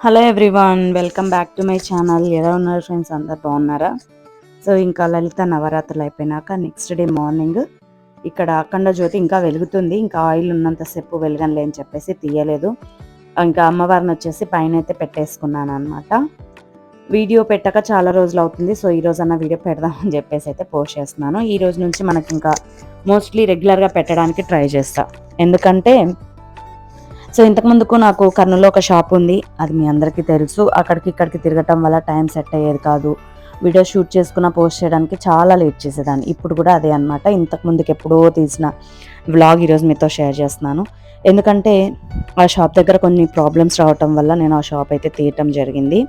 Hello everyone welcome back to my channel. ఎలా ఉన్నారు friends? అందరు బాగున్నారా? సో ఇంకా లలిత నవరాత్రులు అయిపోయినాక నెక్స్ట్ డే మార్నింగ్ ఇక్కడ అఖండ జ్యోతి ఇంకా వెలుగుతుంది. ఇంకా ఆయిల్ ఉన్నంతసేపు వెలగనులే అని చెప్పేసి తీయలేదు. ఇంకా అమ్మవారిని వచ్చేసి పైన అయితే పెట్టేసుకున్నాను అనమాట వీడియో పెట్టక చాలా రోజులు అవుతుంది. సో ఈ రోజు అన్న వీడియో పెడదామని చెప్పేసి అయితే పోస్ట్ చేస్తున్నాను. ఈ రోజు నుంచి మనకి ఇంకా మోస్ట్లీ రెగ్యులర్గా పెట్టడానికి ట్రై చేస్తా. ఎందుకంటే సో ఇంతకుముందుకు నాకు కర్నూలులో ఒక షాప్ ఉంది. అది మీ అందరికీ తెలుసు. అక్కడికి ఇక్కడికి తిరగటం వల్ల టైం సెట్ అయ్యేది కాదు. వీడియో షూట్ చేసుకున్న పోస్ట్ చేయడానికి చాలా లేట్ చేసేదాన్ని. ఇప్పుడు కూడా అదే అనమాట ఇంతకుముందుకు ఎప్పుడో తీసిన వ్లాగ్ ఈరోజు మీతో షేర్ చేస్తున్నాను. ఎందుకంటే ఆ షాప్ దగ్గర కొన్ని ప్రాబ్లమ్స్ రావటం వల్ల నేను ఆ షాప్ అయితే తీయటం జరిగింది.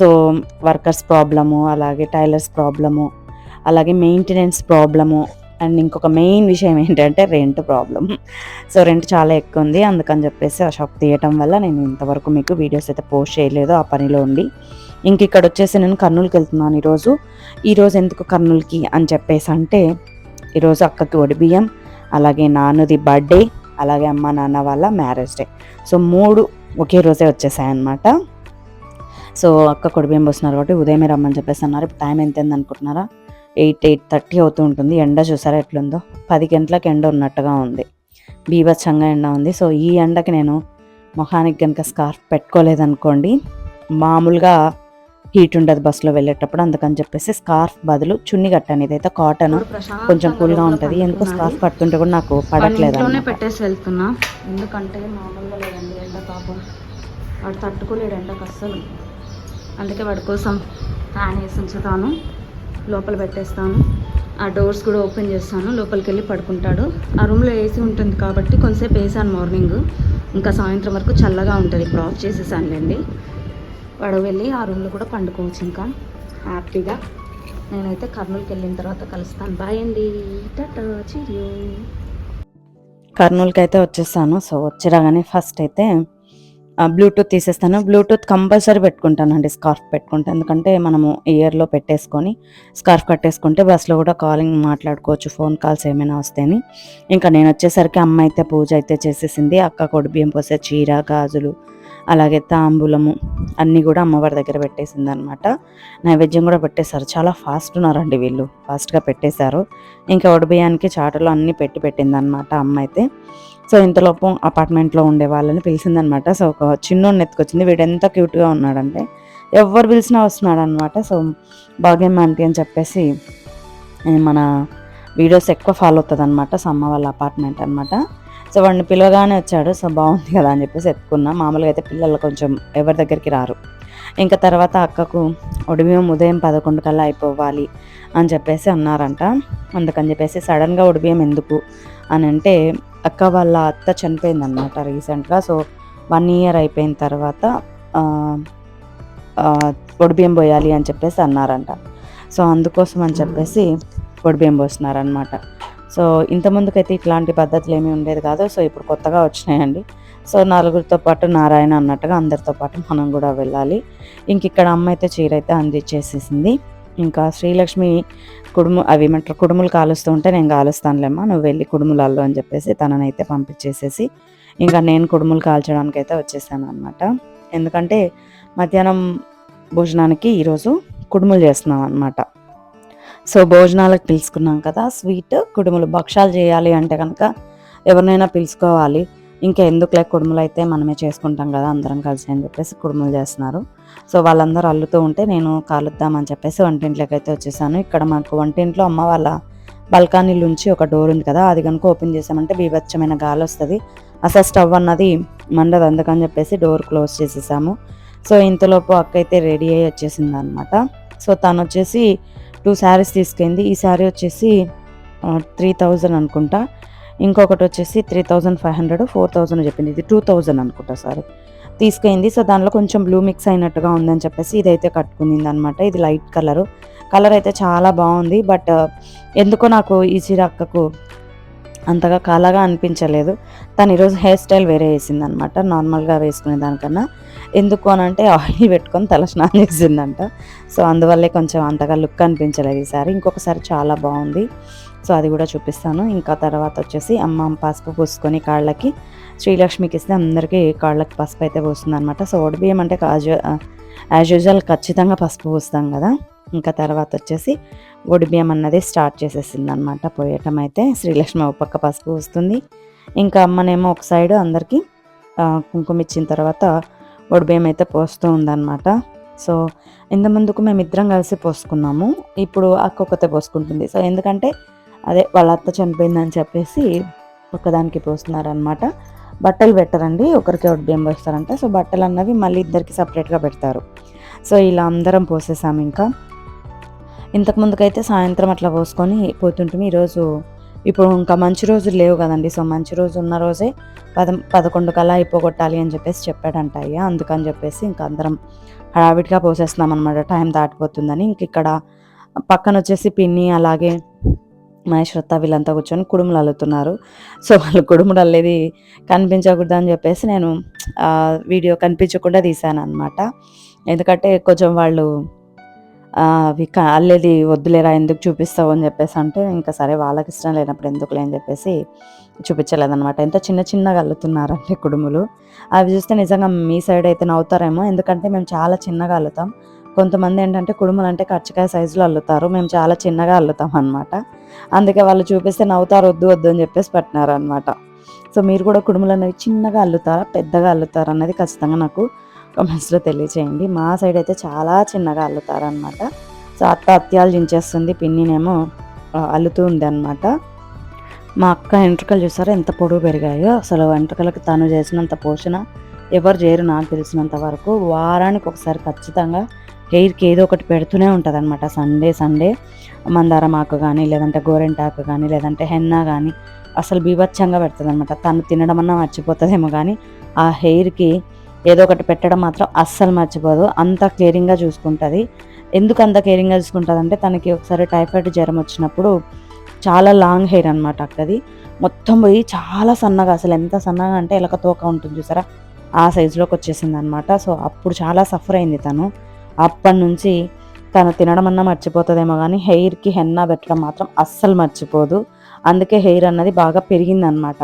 సో వర్కర్స్ ప్రాబ్లము అలాగే టైలర్స్ ప్రాబ్లము అలాగే మెయింటెనెన్స్ ప్రాబ్లము అండ్ ఇంకొక మెయిన్ విషయం ఏంటంటే రెంట్ ప్రాబ్లం సో రెంట్ చాలా ఎక్కువ ఉంది. అందుకని చెప్పేసి ఆ షాప్ తీయటం వల్ల నేను ఇంతవరకు మీకు వీడియోస్ అయితే పోస్ట్ చేయలేదు ఆ పనిలో ఉండి. ఇంక ఇక్కడ వచ్చేసి నేను కర్నూలుకి వెళ్తున్నాను ఈరోజు. ఈరోజు ఎందుకు కర్నూలుకి అని చెప్పేసి అంటే ఈరోజు అక్కకి ఒడిబియ్యం అలాగే నాన్నది బర్త్డే అలాగే అమ్మ నాన్న వాళ్ళ మ్యారేజ్ డే. సో మూడు ఒకే రోజే వచ్చేసాయి అనమాట సో అక్క కొడి వస్తున్నారు పోస్తున్నారు కాబట్టి ఉదయమే రమ్మని చెప్పేసి అన్నారు. ఇప్పుడు టైం ఎంత అనుకుంటున్నారా? ఎయిట్ ఎయిట్ థర్టీ అవుతూ ఉంటుంది. ఎండ చూసారా ఎట్లుందో? పది గంటలకు ఎండ ఉన్నట్టుగా ఉంది. బీభత్సంగా ఎండ ఉంది. సో ఈ ఎండకి నేను మొహానికి కనుక స్కార్ఫ్ పెట్టుకోలేదనుకోండి మామూలుగా హీట్ ఉండదు బస్సులో వెళ్ళేటప్పుడు. అందుకని చెప్పేసి స్కార్ఫ్ బదులు చున్ని కట్టాను. ఇదైతే కాటన్ కొంచెం కూల్గా ఉంటుంది. ఎందుకు స్కార్ఫ్ కట్టుకుంటే కూడా నాకు పడట్లేదు. పెట్టేసి వెళ్తున్నా. ఎందుకంటే మామూలుగా లేదండి ఎండ పాపం. వాడు తట్టుకోలేడు ఎండకు అస్సలు. అందుకే వాడి కోసం ఫ్యాన్ వేసి ఉంచుతాను. లోపల పెట్టేస్తాను. ఆ డోర్స్ కూడా ఓపెన్ చేస్తాను. లోపలికి వెళ్ళి పడుకుంటాడు. ఆ రూమ్లో ఏసీ ఉంటుంది కాబట్టి కొంతసేపు వేసాను మార్నింగ్. ఇంకా సాయంత్రం వరకు చల్లగా ఉంటుంది. ఇప్పుడు ఆఫ్ చేసేసానులేండి వాడు వెళ్ళి ఆ రూమ్లో కూడా పండుకోవచ్చు ఇంకా. హ్యాపీగా. నేనైతే కర్నూలుకి వెళ్ళిన తర్వాత కలుస్తాను. బాయ్ అండి. టాటా కర్నూలుకి అయితే వచ్చేసాను. సో వచ్చి రాగానే ఫస్ట్ అయితే బ్లూటూత్ తీసేస్తాను. బ్లూటూత్ కంపల్సరీ పెట్టుకుంటానండి స్కార్ఫ్ పెట్టుకుంటాను ఎందుకంటే మనము ఇయర్లో పెట్టేసుకొని స్కార్ఫ్ కట్టేసుకుంటే బస్సులో కూడా కాలింగ్ మాట్లాడుకోవచ్చు ఫోన్ కాల్స్ ఏమైనా వస్తేని. ఇంకా నేను వచ్చేసరికి అమ్మ అయితే పూజ అయితే చేసేసింది. అక్క కొడు బియ్యం పోసే చీర గాజులు అలాగే తాంబూలము అన్నీ కూడా అమ్మవారి దగ్గర పెట్టేసింది అనమాట నైవేద్యం కూడా పెట్టేశారు. చాలా ఫాస్ట్ ఉన్నారండి వీళ్ళు. ఫాస్ట్గా పెట్టేశారు. ఇంకా బియ్యానికి చాటలో అన్నీ పెట్టి పెట్టింది అనమాట అమ్మ అయితే. సో ఇంతలోపు అపార్ట్మెంట్లో ఉండే వాళ్ళని పిలిచిందనమాట. సో ఒక చిన్నోడిని ఎత్తుకొచ్చింది. వీడు ఎంత క్యూట్గా ఉన్నాడంటే ఎవరు పిలిచినా వస్తున్నాడు అనమాట సో భాగ్యం ఆంటీ అని చెప్పేసి మన వీడియోస్ ఎక్కువ ఫాలో అవుతుంది అనమాట సో అమ్మ వాళ్ళ అపార్ట్మెంట్ అనమాట సో వాడిని పిలవగానే వచ్చాడు. సో బాగుంది కదా అని చెప్పేసి ఎత్తుకున్నా. మామూలుగా అయితే పిల్లలు కొంచెం ఎవరి దగ్గరికి రారు. ఇంకా తర్వాత అక్కకు ఉడిబియం ఉదయం పదకొండు కల్లా అయిపోవాలి అని చెప్పేసి అన్నారంట. అందుకని చెప్పేసి సడన్గా ఉడిబియం ఎందుకు అని అంటే అక్క వాళ్ళ అత్త చనిపోయిందనమాట రీసెంట్గా. సో వన్ ఇయర్ అయిపోయిన తర్వాత పొడిబియ్యం పోయాలి అని చెప్పేసి అన్నారంట. సో అందుకోసం అని చెప్పేసి పొడిబియ్యం పోస్తున్నారనమాట సో ఇంతకుముందుకైతే ఇట్లాంటి పద్ధతులు ఏమీ ఉండేది కాదు. సో ఇప్పుడు కొత్తగా వచ్చినాయండి. సో నలుగురితో పాటు నారాయణ అన్నట్టుగా అందరితో పాటు మనం కూడా వెళ్ళాలి. ఇంక ఇక్కడ అమ్మ అయితే చీర అయితే అందించేసేసింది ఇంకా శ్రీలక్ష్మి కుడుము అవి ఏమంటారు కుడుములు కాలుస్తూ ఉంటే నేను కాలుస్తానులేమ్మా నువ్వు వెళ్ళి కుడుములల్లో అని చెప్పేసి తననైతే పంపించేసేసి ఇంకా నేను కుడుములు కాల్చడానికి అయితే వచ్చేసాను అనమాట ఎందుకంటే మధ్యాహ్నం భోజనానికి ఈరోజు కుడుములు చేస్తున్నాం అనమాట సో భోజనాలకు పిలుచుకున్నాం కదా స్వీట్ కుడుములు. భక్షాలు చేయాలి అంటే కనుక ఎవరినైనా పిలుచుకోవాలి. ఇంకా ఎందుకులే కుడుములు అయితే మనమే చేసుకుంటాం కదా అందరం కలిసి అని చెప్పేసి కుడుములు చేస్తున్నారు. సో వాళ్ళందరూ అల్లుతూ ఉంటే నేను కాలుద్దామని చెప్పేసి వంటింట్లోకి అయితే వచ్చేసాను. ఇక్కడ మాకు వంటింట్లో అమ్మ వాళ్ళ బల్కానీ నుంచి ఒక డోర్ ఉంది కదా అది కనుక ఓపెన్ చేసామంటే బీభత్సమైన గాలి వస్తుంది. అసలు స్టవ్ అన్నది మండదు అందుకని చెప్పేసి డోర్ క్లోజ్ చేసేసాము. సో ఇంతలోపు అక్క అయితే రెడీ అయ్యి వచ్చేసింది అనమాట సో తను వచ్చేసి టూ శారీస్ తీసుకెళ్ళింది. ఈ శారీ వచ్చేసి త్రీ థౌజండ్ అనుకుంటా. ఇంకొకటి వచ్చేసి three thousand five hundred four thousand చెప్పింది. ఇది టూ థౌజండ్ అనుకుంటా సార్. తీసుకైంది. సో దానిలో కొంచెం బ్లూ మిక్స్ అయినట్టుగా ఉందని చెప్పేసి ఇదైతే కట్టుకుంది అనమాట ఇది లైట్ కలర్ కలర్ అయితే చాలా బాగుంది. బట్ uh, ఎందుకో నాకు ఈ చీర అక్కకు అంతగా కళగా అనిపించలేదు. తను ఈరోజు హెయిర్ స్టైల్ వేరే వేసింది అనమాట నార్మల్గా వేసుకునే దానికన్నా. ఎందుకు అని అంటే ఆయిల్ పెట్టుకొని తల స్నానం చేసిందంట. సో అందువల్లే కొంచెం అంతగా లుక్ అనిపించలేదు ఈసారి ఇంకొకసారి చాలా బాగుంది. సో అది కూడా చూపిస్తాను. ఇంకా తర్వాత వచ్చేసి అమ్మ పసుపు పూసుకొని కాళ్ళకి శ్రీలక్ష్మికి ఇస్తే అందరికీ కాళ్ళకి పసుపు అయితే పూస్తుంది అనమాట సో ఓడిబియ్యం అంటే కాజు యాజ్ యూజువల్ ఖచ్చితంగా పసుపు పూస్తాం కదా. ఇంకా తర్వాత వచ్చేసి ఒడిబియ్యం అన్నది స్టార్ట్ చేసేసింది అనమాట పోయటం అయితే. శ్రీలక్ష్మి ఒక పక్క పసుపు పూస్తుంది. ఇంకా అమ్మనేమో ఒక సైడ్ అందరికీ కుంకుమ ఇచ్చిన తర్వాత ఒడిబియ్యం అయితే పోస్తూ ఉందన్నమాట. సో ఇంత ముందుకు మేము ఇద్దరం కలిసి పోసుకున్నాము. ఇప్పుడు అక్క ఒక్కతే పోసుకుంటుంది. సో ఎందుకంటే అదే వాళ్ళ అత్త చనిపోయిందని చెప్పేసి ఒక్కదానికి పోస్తున్నారనమాట బట్టలు పెట్టరండి ఒకరికి ఒకటి బియ్యం పోస్తారంట సో బట్టలు అన్నవి మళ్ళీ ఇద్దరికి సపరేట్గా పెడతారు. సో ఇలా అందరం పోసేసాము ఇంకా. ఇంతకుముందుకైతే సాయంత్రం అట్లా పోసుకొని పోతుంటాము. ఈరోజు ఇప్పుడు ఇంకా మంచి రోజులు లేవు కదండి. సో మంచి రోజు ఉన్న రోజే పద పదకొండు కల్లా అయిపోగొట్టాలి అని చెప్పేసి చెప్పాడంట అయ్యా. అందుకని చెప్పేసి ఇంకా అందరం హడావిడిగా పోసేస్తున్నాం అనమాట టైం దాటిపోతుందని. ఇంక ఇక్కడ పక్కన వచ్చేసి పిన్ని అలాగే మహేశ్వరత వీళ్ళంతా కూర్చొని కుడుములు అల్లుతున్నారు. సో వాళ్ళు కుడుములు అల్లేది కనిపించకూడదు అని చెప్పేసి నేను వీడియో కనిపించకుండా తీశాను అనమాట ఎందుకంటే కొంచెం వాళ్ళు అవి క- అల్లేది వద్దులేరా ఎందుకు చూపిస్తావు అని చెప్పేసి అంటే ఇంకా సరే వాళ్ళకి ఇష్టం లేనప్పుడు ఎందుకులే అని చెప్పేసి చూపించలేదన్నమాట. ఎంత చిన్న చిన్నగా అల్లుతున్నారంటే కుడుములు. అవి చూస్తే నిజంగా మీ సైడ్ అయితే నవ్వుతారేమో ఎందుకంటే మేము చాలా చిన్నగా అల్లుతాం. కొంతమంది ఏంటంటే కుడుములు అంటే కచ్చకాయ సైజులో అల్లుతారు. మేము చాలా చిన్నగా అల్లుతాం అనమాట అందుకే వాళ్ళు చూపిస్తే నవ్వుతారు వద్దు వద్దు అని చెప్పేసి పెట్టినారు అనమాట సో మీరు కూడా కుడుములు అనేవి చిన్నగా అల్లుతారా పెద్దగా అల్లుతారా అన్నది ఖచ్చితంగా నాకు కమెంట్స్లో తెలియచేయండి. మా సైడ్ అయితే చాలా చిన్నగా అల్లుతారనమాట సో అత్త అత్యాలు దించేస్తుంది పిన్నినేమో అల్లుతూ ఉంది అనమాట మా అక్క వెంట్రుకలు చూసారా ఎంత పొడుగు పెరిగాయో. అసలు వెంట్రుకలకు తను చేసినంత పోషణ ఎవరు చేయరు నాకు తెలిసినంత వరకు. వారానికి ఒకసారి ఖచ్చితంగా హెయిర్కి ఏదో ఒకటి పెడుతూనే ఉంటుంది అనమాట సండే సండే మందారం ఆకు కానీ లేదంటే గోరెంటాకు కానీ లేదంటే హెన్నా కానీ అసలు బీభత్సంగా పెడుతుంది అనమాట తను తినడం అన్నా మర్చిపోతుందేమో కానీ ఆ హెయిర్కి ఏదో ఒకటి పెట్టడం మాత్రం అస్సలు మర్చిపోదు. అంత కేరింగ్గా చూసుకుంటుంది. ఎందుకు అంత కేరింగ్గా చూసుకుంటుంది అంటే తనకి ఒకసారి టైఫాయిడ్ జ్వరం వచ్చినప్పుడు చాలా లాంగ్ హెయిర్ అనమాట అక్కది. మొత్తం పోయి చాలా సన్నగా అసలు ఎంత సన్నగా అంటే ఎలక తోక ఉంటుంది చూసారా? ఆ సైజులోకి వచ్చేసింది అనమాట సో అప్పుడు చాలా సఫర్ అయింది తను. అప్పటి నుంచి తను తినడం అన్నా మర్చిపోతుందేమో కానీ హెయిర్కి హెన్నా పెట్టడం మాత్రం అస్సలు మర్చిపోదు. అందుకే హెయిర్ అన్నది బాగా పెరిగిందనమాట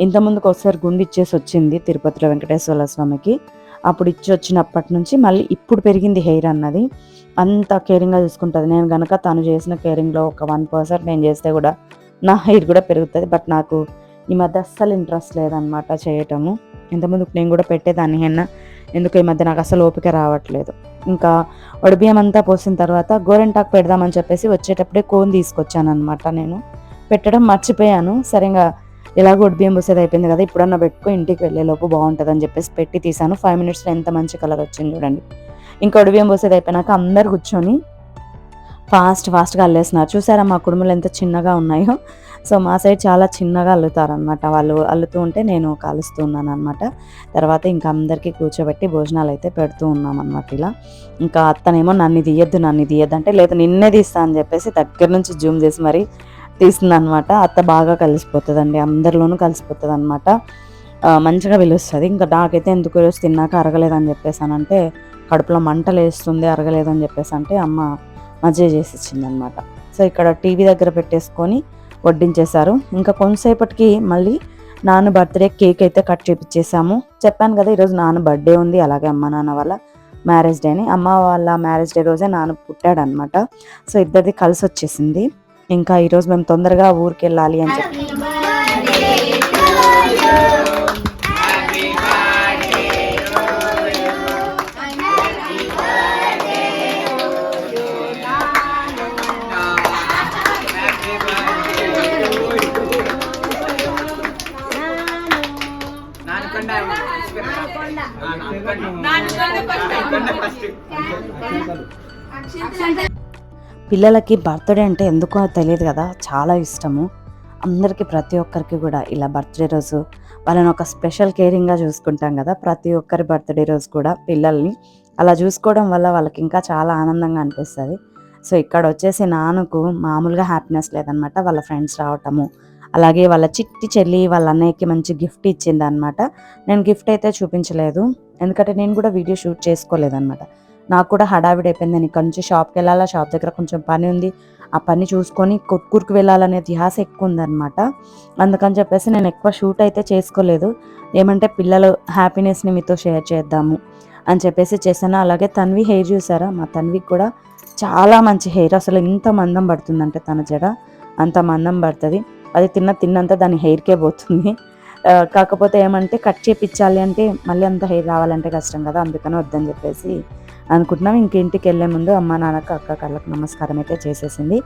ఇంతకుముందుకు ఒకసారి గుండు ఇచ్చేసి వచ్చింది తిరుపతిలో వెంకటేశ్వర స్వామికి. అప్పుడు ఇచ్చి వచ్చినప్పటి నుంచి మళ్ళీ ఇప్పుడు పెరిగింది హెయిర్ అన్నది. అంత కేరింగ్గా చూసుకుంటుంది. నేను కనుక తను చేసిన కేరింగ్లో ఒక వన్ పర్సెంట్ నేను చేస్తే కూడా నా హెయిర్ కూడా పెరుగుతుంది. బట్ నాకు ఈ మధ్య అస్సలు ఇంట్రెస్ట్ లేదనమాట చేయటము. ఇంతకుముందు నేను కూడా పెట్టేదాన్ని హెన్న. ఎందుకు ఈ మధ్య నాకు అసలు ఓపిక రావట్లేదు. ఇంకా వడిబియ్యం అంతా పోసిన తర్వాత గోరెంటాకు పెడదామని చెప్పేసి వచ్చేటప్పుడే కోన్ తీసుకొచ్చాను అనమాట నేను. పెట్టడం మర్చిపోయాను. సరిగా ఎలాగో వడిబియ్యం పోసేది అయిపోయింది కదా ఇప్పుడన్నా పెట్టుకో ఇంటికి వెళ్ళేలోపు బాగుంటుంది అని చెప్పేసి పెట్టి తీసాను ఫైవ్ మినిట్స్లో ఎంత మంచి కలర్ వచ్చింది చూడండి. ఇంకా వడిబియ్యం పోసేది అయిపోయినాక అందరు కూర్చొని ఫాస్ట్ ఫాస్ట్గా అల్లేస్తున్నారు. చూసారా మా కుడుములు ఎంత చిన్నగా ఉన్నాయో? సో మా సైడ్ చాలా చిన్నగా అల్లుతారనమాట వాళ్ళు అల్లుతూ ఉంటే నేను కలుస్తూ ఉన్నాను అనమాట తర్వాత ఇంకా అందరికీ కూర్చోబెట్టి భోజనాలు అయితే పెడుతూ ఉన్నాం అనమాట ఇలా. ఇంకా అత్తనేమో నన్ను తీయద్దు నన్ను తీయద్దు అంటే లేదు నిన్నే తీస్తా అని చెప్పేసి దగ్గర నుంచి జూమ్ చేసి మరి తీస్తుందనమాట అత్త బాగా కలిసిపోతుందండి. అందరిలోనూ కలిసిపోతుంది అనమాట మంచిగా పిలుస్తుంది. ఇంకా నాకైతే ఎందుకు ఈరోజు తిన్నాక అరగలేదని చెప్పేసానంటే కడుపులో మంటలు వేస్తుంది అరగలేదని చెప్పేసి అంటే అమ్మ మజ్జిగ చేసి ఇచ్చిందనమాట సో ఇక్కడ టీవీ దగ్గర పెట్టేసుకొని వడ్డించేశారు. ఇంకా కొంతసేపటికి మళ్ళీ నాన్న బర్త్డే కేక్ అయితే కట్ చేపించేసాము చెప్పాను కదా ఈరోజు నాన్న బర్త్డే ఉంది. అలాగే అమ్మ నాన్న వాళ్ళ మ్యారేజ్ డే అని అమ్మ వాళ్ళ మ్యారేజ్ డే రోజే నాన్న పుట్టాడనమాట సో ఇద్దరిది కలిసి వచ్చేసింది ఇంకా ఈరోజు మేము తొందరగా ఊరికి వెళ్ళాలి అని చెప్పి పిల్లలకి బర్త్డే అంటే ఎందుకో తెలియదు కదా చాలా ఇష్టము. అందరికీ ప్రతి ఒక్కరికి కూడా ఇలా బర్త్డే రోజు వాళ్ళని ఒక స్పెషల్ కేరింగ్గా చూసుకుంటాం కదా ప్రతి ఒక్కరి బర్త్డే రోజు కూడా పిల్లల్ని అలా చూసుకోవడం వల్ల వాళ్ళకి ఇంకా చాలా ఆనందంగా అనిపిస్తుంది. సో ఇక్కడ వచ్చేసి నాన్నకు మామూలుగా హ్యాపీనెస్ లేదనమాట వాళ్ళ ఫ్రెండ్స్ రావటము. అలాగే వాళ్ళ చిట్టి చెల్లి వాళ్ళ అన్నయ్యకి మంచి గిఫ్ట్ ఇచ్చింది అనమాట నేను గిఫ్ట్ అయితే చూపించలేదు. ఎందుకంటే నేను కూడా వీడియో షూట్ చేసుకోలేదన్నమాట. నాకు కూడా హడావిడి అయిపోయింది. నేను ఇక్కడ నుంచి షాప్కి వెళ్ళాలా షాప్ దగ్గర కొంచెం పని ఉంది. ఆ పని చూసుకొని కొట్టుకూరుకు వెళ్ళాలనే ధ్యాస ఎక్కువ ఉందన్నమాట. అందుకని చెప్పేసి నేను ఎక్కువ షూట్ అయితే చేసుకోలేదు. ఏమంటే పిల్లలు హ్యాపీనెస్ని మీతో షేర్ చేద్దాము అని చెప్పేసి చేశాను. అలాగే తన్వి హెయిర్ చూసారా? మా తన్వికి కూడా చాలా మంచి హెయిర్. అసలు ఇంత మందం పడుతుందంటే తన జడ. అంత మందం పడుతుంది. అది తిన్న తిన్నంత దాని హెయిర్కే పోతుంది. కాకపోతే ఏమంటే కట్ చేపించాలి అంటే మళ్ళీ అంత హెయిర్ రావాలంటే కష్టం కదా అందుకని వద్దని చెప్పేసి అనుకుంటున్నాం. ఇంక ఇంటికి వెళ్ళే ముందు అమ్మ నాన్నకు అక్క కళ్ళకు నమస్కారం అయితే చేసేసింది.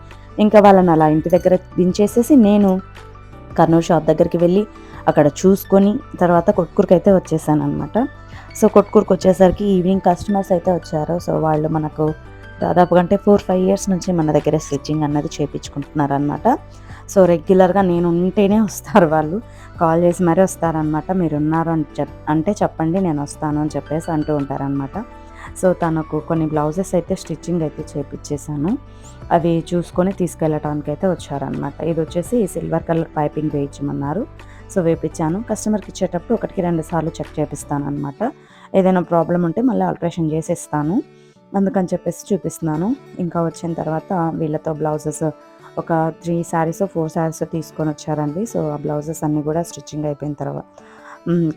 ఇంకా వాళ్ళని అలా ఇంటి దగ్గర దించేసేసి నేను కర్నూలు షాప్ దగ్గరికి వెళ్ళి అక్కడ చూసుకొని తర్వాత కొట్కూరుకి అయితే వచ్చేసాను అనమాట సో కొట్కూరుకు వచ్చేసరికి ఈవినింగ్ కస్టమర్స్ అయితే వచ్చారు. సో వాళ్ళు మనకు దాదాపు అంటే ఫోర్ ఫైవ్ ఇయర్స్ నుంచి మన దగ్గర స్టిచ్చింగ్ అన్నది చేయించుకుంటున్నారు అనమాట సో రెగ్యులర్గా నేను ఉంటేనే వస్తారు వాళ్ళు. కాల్ చేసి మరీ వస్తారనమాట. మీరు ఉన్నారు అని చెప్ అంటే చెప్పండి నేను వస్తాను అని చెప్పేసి అంటూ ఉంటారనమాట. సో తనకు కొన్ని బ్లౌజెస్ అయితే స్టిచ్చింగ్ అయితే చేపించేసాను అవి చూసుకొని తీసుకెళ్ళటానికి అయితే వచ్చారనమాట. ఇది వచ్చేసి సిల్వర్ కలర్ పైపింగ్ వేయించమన్నారు సో వేపించాను కస్టమర్కి ఇచ్చేటప్పుడు ఒకటికి రెండు సార్లు చెక్ చేపిస్తాను అనమాట ఏదైనా ప్రాబ్లం ఉంటే మళ్ళీ ఆల్ట్రేషన్ చేసేస్తాను. అందుకని చెప్పేసి చూపిస్తున్నాను. ఇంకా వచ్చిన తర్వాత వీళ్ళతో బ్లౌజెస్ ఒక త్రీ శారీస్ ఫోర్ శారీస్ తీసుకొని వచ్చారండి. సో ఆ బ్లౌజెస్ అన్నీ కూడా స్టిచ్చింగ్ అయిపోయిన తర్వాత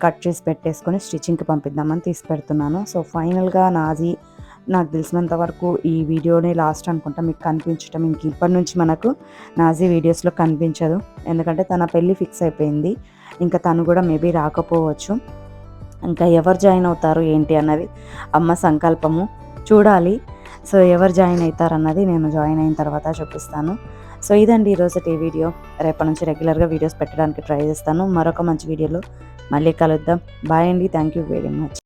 కట్ చేసి పెట్టేసుకొని స్టిచ్చింగ్కి పంపిద్దామని తీసి పెడుతున్నాను. సో ఫైనల్గా నాది నాకు తెలిసినంత వరకు ఈ వీడియోని లాస్ట్ అనుకుంటా. మీకు కనిపించటం ఇంక ఇప్పటి నుంచి మనకు నాజీ వీడియోస్లో కనిపించదు. ఎందుకంటే తన పెళ్ళి ఫిక్స్ అయిపోయింది. ఇంకా తను కూడా మేబీ రాకపోవచ్చు. ఇంకా ఎవరు జాయిన్ అవుతారు ఏంటి అన్నది అమ్మ సంకల్పము. చూడాలి. సో ఎవరు జాయిన్ అవుతారు అన్నది నేను జాయిన్ అయిన తర్వాత చూపిస్తాను. సో ఇదండి ఈరోజు ఈ వీడియో. రేపటి నుంచి రెగ్యులర్గా వీడియోస్ పెట్టడానికి ట్రై చేస్తాను. మరొక మంచి వీడియోలో మళ్ళీ కలుద్దాం. బాయ్ అండి. Thank you very much.